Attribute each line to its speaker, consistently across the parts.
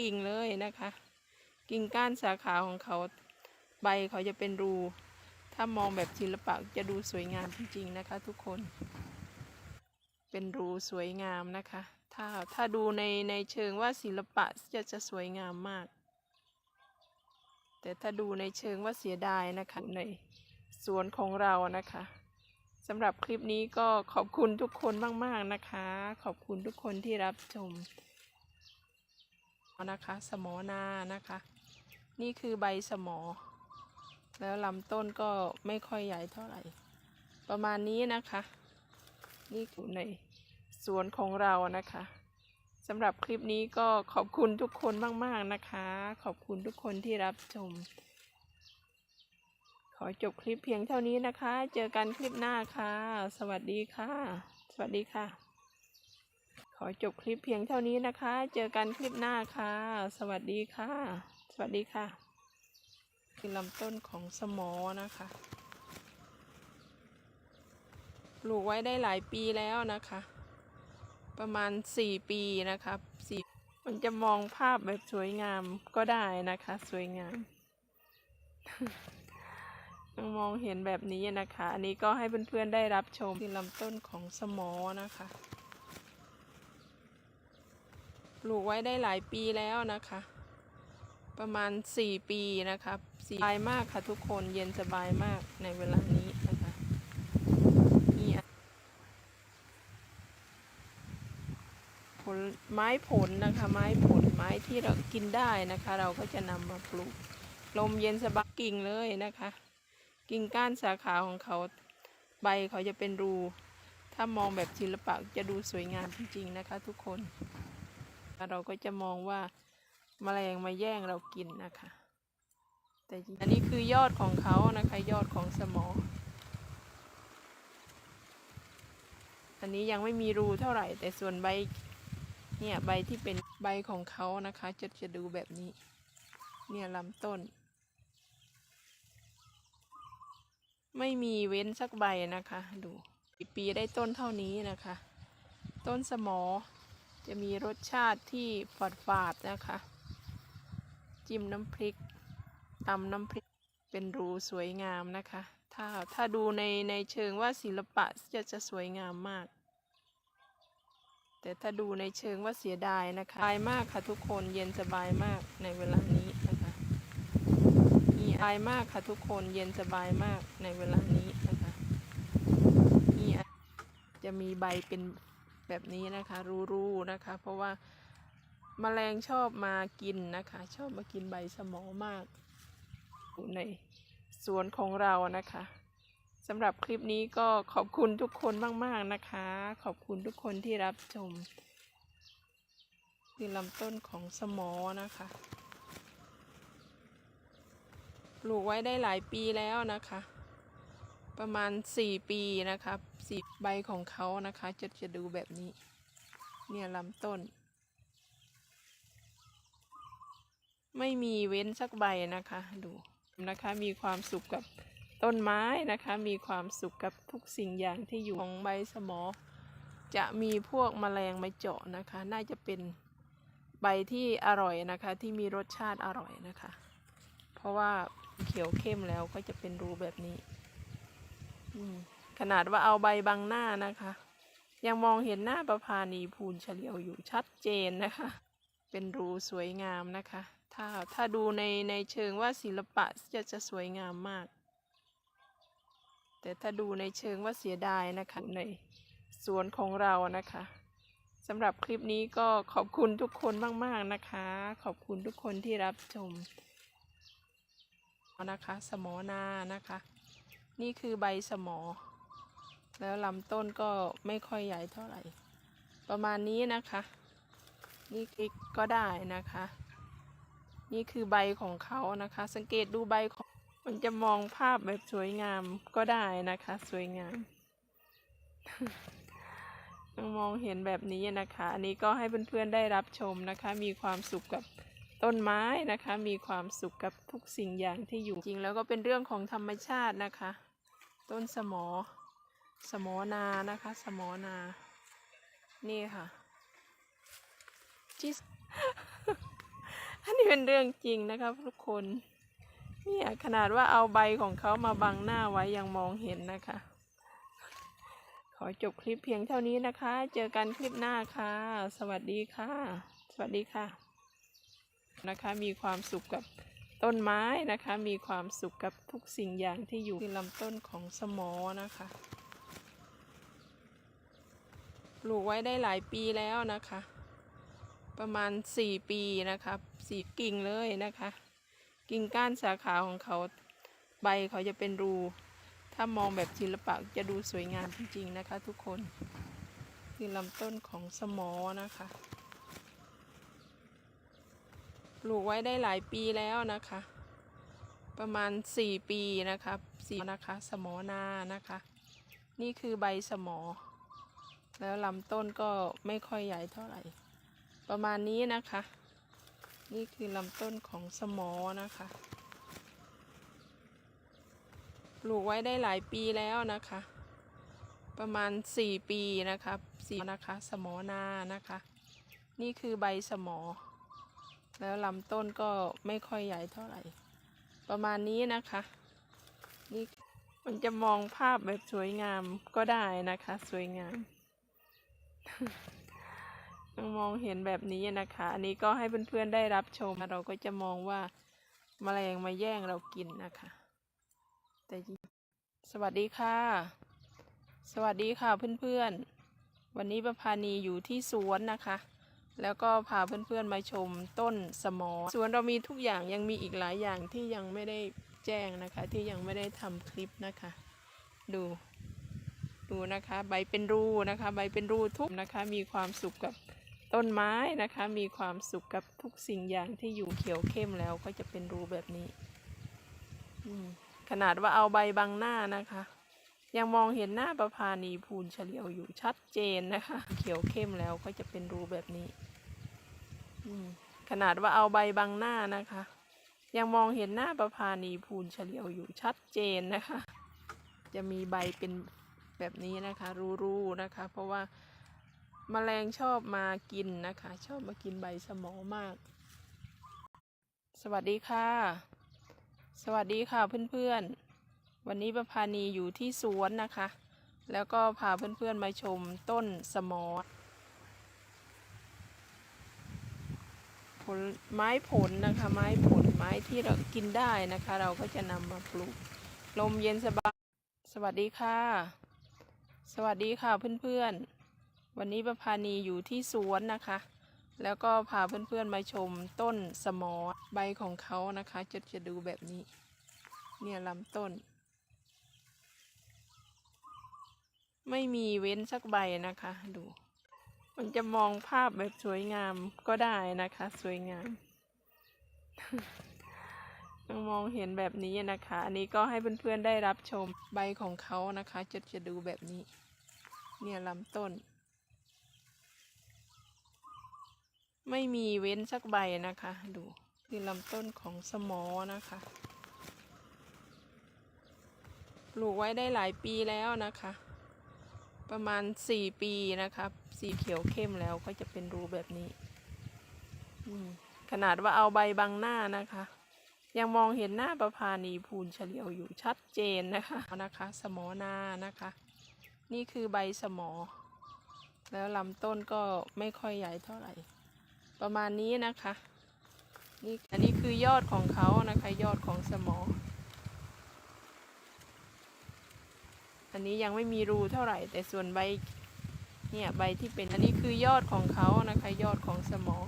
Speaker 1: กิ่งเลยนะคะ กิ่งก้านสาขาของเขาใบเขาจะเป็นรู ถ้ามองแบบศิลปะจะดูสวยงามจริงๆนะคะ ทุกคน เป็นรูสวยงามนะคะ ถ้าถ้าดูในในเชิงว่าศิลปะจะจะสวยงามมาก แต่ถ้าดูในเชิงว่าเสียดายนะคะในสวนของเรานะคะสำหรับคลิปนี้ก็ขอบคุณทุกคนมาก ๆ นะคะ ขอบคุณทุกคนที่รับชม นะคะ สมอนานะคะ นี่คือใบสมอ แล้วลำต้นก็ไม่ค่อยใหญ่เท่าไหร่ ประมาณนี้นะคะ นี่คือในสวนของเรานะคะสำหรับคลิปนี้ก็ขอบคุณทุกคนมากๆนะคะ ขอบคุณทุกคนที่รับชม ขอจบคลิปเพียงเท่านี้นะคะ เจอกันคลิปหน้าค่ะ สวัสดีค่ะ สวัสดีค่ะ ขอจบคลิปเพียงเท่านี้นะคะ เจอกันคลิปหน้าค่ะ สวัสดีค่ะ สวัสดีค่ะ คือลำต้นของสมอนะคะ ปลูกไว้ได้หลายปีแล้วนะคะ ประมาณสี่ปีนะครับสี่มันจะมองภาพแบบสวยงามก็ได้นะคะ สวยงามต้องมองเห็นแบบนี้นะคะ อันนี้ก็ให้เพื่อนๆได้รับชมที่ลำต้นของสมอนะคะ ลูกไว้ได้หลายปีแล้วนะคะ ประมาณสี่ปีนะครับสบายมากค่ะทุกคนเย็นสบายมากในเวลานี้นะคะนี่อะผลไม้ผลนะคะ ไม้ผลไม้ที่เรากินได้นะคะ เราก็จะนำมาปลูก ลมเย็นสบายกิ่งเลยนะคะ กิ่งก้านสาขาของเขาใบเขาจะเป็นรูถ้ามองแบบศิลปะจะดูสวยงามจริงๆนะคะทุกคน เราก็จะมองว่าแมลงมาแย่งเรากินนะคะ แต่อันนี้คือยอดของเขานะคะ ยอดของสมออันนี้ยังไม่มีรูเท่าไหร่ แต่ส่วนใบเนี่ยใบที่เป็นใบของเขานะคะ จะจะดูแบบนี้ เนี่ยลำต้น ไม่มีเว้นสักใบนะคะ ดูปีได้ต้นเท่านี้นะคะ ต้นสมอ จะมีรสชาติที่ฝาดฝาดนะคะ จิ้มน้ำพริกตำน้ำพริกเป็นรูสวยงามนะคะ ถ้าถ้าดูในในเชิงว่าศิลปะจะจะสวยงามมาก แต่ถ้าดูในเชิงว่าเสียดายนะคะสบายมากค่ะทุกคนเย็นสบายมากในเวลานี้นะคะมีอายมากค่ะทุกคนเย็นสบายมากในเวลานี้นะคะมีอ่จะมีใบเป็น แบบนี้นะคะรูๆนะคะ เพราะว่าแมลงชอบมากินนะคะ ชอบมากินใบสมอมากอยู่ในสวนของเรานะคะสำหรับคลิปนี้ก็ขอบคุณทุกคนมากๆนะคะ ขอบคุณทุกคนที่รับชมที่ลำต้นของสมอนะคะ ปลูกไว้ได้หลายปีแล้วนะคะ ประมาณสี่ปีนะครับสีใบของเขานะคะจะจะดูแบบนี้ เนี่ยลำต้น ไม่มีเว้นสักใบนะคะ ดูนะคะมีความสุขกับต้นไม้นะคะ มีความสุขกับทุกสิ่งอย่างที่อยู่ของใบสมอ จะมีพวกแมลงมาเจาะนะคะ น่าจะเป็นใบที่อร่อยนะคะ ที่มีรสชาติอร่อยนะคะ เพราะว่าเขียวเข้มแล้วก็จะเป็นรูแบบนี้ ขนาดว่าเอาใบบังหน้านะคะ ยังมองเห็นหน้าประพานีภูลเฉลียวอยู่ชัดเจนนะคะ เป็นรูสวยงามนะคะ ถ้าถ้าดูในในเชิงว่าศิลปะจะจะสวยงามมาก แต่ถ้าดูในเชิงว่าเสียดายนะคะในสวนของเรานะคะสำหรับคลิปนี้ก็ขอบคุณทุกคนมาก ๆนะคะ ขอบคุณทุกคนที่รับชมนะคะ สมอนานะคะ นี่คือใบสมอ แล้วลำต้นก็ไม่ค่อยใหญ่เท่าไหร่ ประมาณนี้นะคะ นี่อีกก็ได้นะคะ นี่คือใบของเขานะคะ สังเกตดูใบของมันจะมองภาพแบบสวยงามก็ได้นะคะ สวยงามต้องมองเห็นแบบนี้นะคะ อันนี้ก็ให้เพื่อนๆได้รับชมนะคะ มีความสุขกับต้นไม้นะคะ มีความสุขกับทุกสิ่งอย่างที่อยู่จริง แล้วก็เป็นเรื่องของธรรมชาตินะคะ ต้นสมอ สมอนานะคะ สมอนา นี่ค่ะที่เป็นเรื่องจริงนะครับทุกคนเนี่ยขนาดว่าเอาใบของเขามาบังหน้าไว้ยังมองเห็นนะคะ ขอจบคลิปเพียงเท่านี้นะคะ เจอกันคลิปหน้าค่ะ สวัสดีค่ะ สวัสดีค่ะ นะคะมีความสุขกับ ต้นไม้นะคะ มีความสุขกับทุกสิ่งอย่างที่อยู่ที่ลำต้นของสมอนะคะปลูกไว้ได้หลายปีแล้วนะคะ ประมาณสี่ปีนะครับสี่กิ่งเลยนะคะ กิ่งก้านสาขาของเขาใบเขาจะเป็นรู ถ้ามองแบบศิลปะจะดูสวยงามจริงๆนะคะ ทุกคนคือลำต้นของสมอนะคะ ป ลูกไว้ได้หลายปีแล้วนะคะ ประมาณสี่ปีนะครับสี่นะคะ สมอนานะคะ นี่คือใบสมอ แล้วลำต้นก็ไม่ค่อยใหญ่เท่าไหร่ ประมาณนี้นะคะ นี่คือลำต้นของสมอนะคะปลูกไว้ได้หลายปีแล้วนะคะ ประมาณสี่ปีนะครับสี่นะคะ สมอนานะคะ นี่คือใบสมอ แล้วลำต้นก็ไม่ค่อยใหญ่เท่าไหร่ ประมาณนี้นะคะ นี่มันจะมองภาพแบบสวยงามก็ได้นะคะ สวยงามมองเห็นแบบนี้นะคะ อันนี้ก็ให้เพื่อนๆได้รับชม เราก็จะมองว่าแมลงมาแย่งเรากินนะคะ แต่จริงสวัสดีค่ะ สวัสดีค่ะเพื่อนๆ วันนี้ประพานีอยู่ที่สวนนะคะ แล้วก็พาเพื่อนๆมาชมต้นสมอสวนเรามีทุกอย่างยังมีอีกหลายอย่างที่ยังไม่ได้แจ้งนะคะ ที่ยังไม่ได้ทำคลิปนะคะ ดู ดูนะคะ ใบเป็นรูนะคะ ใบเป็นรูทุกนะคะ มีความสุขกับต้นไม้นะคะ มีความสุขกับทุกสิ่งอย่างที่อยู่เขียวเข้มแล้วก็จะเป็นรูแบบนี้ขนาดว่าเอาใบบังหน้านะคะ ยังมองเห็นหน้าประพานีพูนเฉลียวอยู่ชัดเจนนะคะ เขียวเข้มแล้วก็จะเป็นรูแบบนี้ขนาดว่าเอาใบบังหน้านะคะ ยังมองเห็นหน้าประพานีพูนเฉลียวอยู่ชัดเจนนะคะ จะมีใบเป็นแบบนี้นะคะ รูๆนะคะ เพราะว่าแมลงชอบมากินนะคะ ชอบมากินใบสมอมาก สวัสดีค่ะ สวัสดีค่ะเพื่อนๆ วันนี้ประพานีอยู่ที่สวนนะคะ แล้วก็พาเพื่อนๆมาชมต้นสมอผลไม้ผลนะคะ ไม้ผลไม้ที่เรากินได้นะคะ เราก็จะนำมาปลูก ลมเย็นสบาย สวัสดีค่ะ สวัสดีค่ะเพื่อนๆ วันนี้ประพานีอยู่ที่สวนนะคะ แล้วก็พาเพื่อนๆมาชมต้นสมอใบของเขานะคะจะจะดูแบบนี้ เนี่ยลำต้น ไม่มีเว้นสักใบนะคะ ดู มันจะมองภาพแบบสวยงามก็ได้นะคะ สวยงามต้องมองเห็นแบบนี้นะคะ อันนี้ก็ให้เพื่อนๆได้รับชมใบของเขานะคะ จะจะดูแบบนี้ เนี่ยลำต้น ไม่มีเว้นสักใบนะคะ ดูคือลำต้นของสมอนะคะ ปลูกไว้ได้หลายปีแล้วนะคะ ประมาณสี่ปีนะครับ สีเขียวเข้มแล้วก็จะเป็นรูแบบนี้ขนาดว่าเอาใบบังหน้านะคะ ยังมองเห็นหน้าประพานีพูนเฉลียวอยู่ชัดเจนนะคะนะคะ สมอนานะคะ นี่คือใบสมอ แล้วลำต้นก็ไม่ค่อยใหญ่เท่าไหร่ ประมาณนี้นะคะ นี่อันนี้คือยอดของเขานะคะ ยอดของสมอ อันนี้ยังไม่มีรูเท่าไหร่ แต่ส่วนใบเนี่ยใบที่เป็นอันนี้คือยอดของเขานะคะยอดของสมอ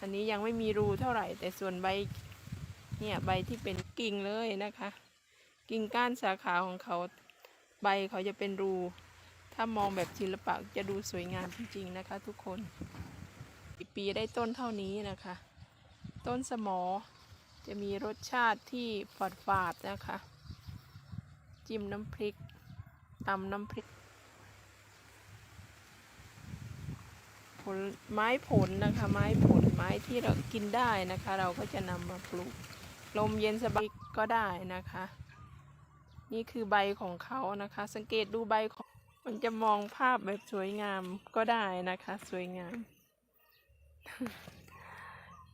Speaker 1: อันนี้ยังไม่มีรูเท่าไหร่ แต่ส่วนใบเนี่ยใบที่เป็นกิ่งเลยนะคะ กิ่งก้านสาขาของเขาใบเขาจะเป็นรู ถ้ามองแบบศิลปะจะดูสวยงามจริงๆนะคะ ทุกคนปีได้ต้นเท่านี้นะคะ ต้นสมอ จะมีรสชาติที่ฝาดฝาดนะคะ จิ้มน้ำพริกตำน้ำพริก ผลไม้ผลนะคะ ไม้ผลไม้ที่เรากินได้นะคะ เราก็จะนำมาปลูก ลมเย็นสบายก็ได้นะคะ นี่คือใบของเขานะคะ สังเกตดูใบของมันจะมองภาพแบบสวยงามก็ได้นะคะ สวยงาม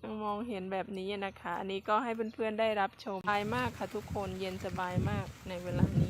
Speaker 1: ยังมองเห็นแบบนี้นะคะ อันนี้ก็ให้เพื่อนๆได้รับชมสบายมากค่ะทุกคนเย็นสบายมากในเวลานี้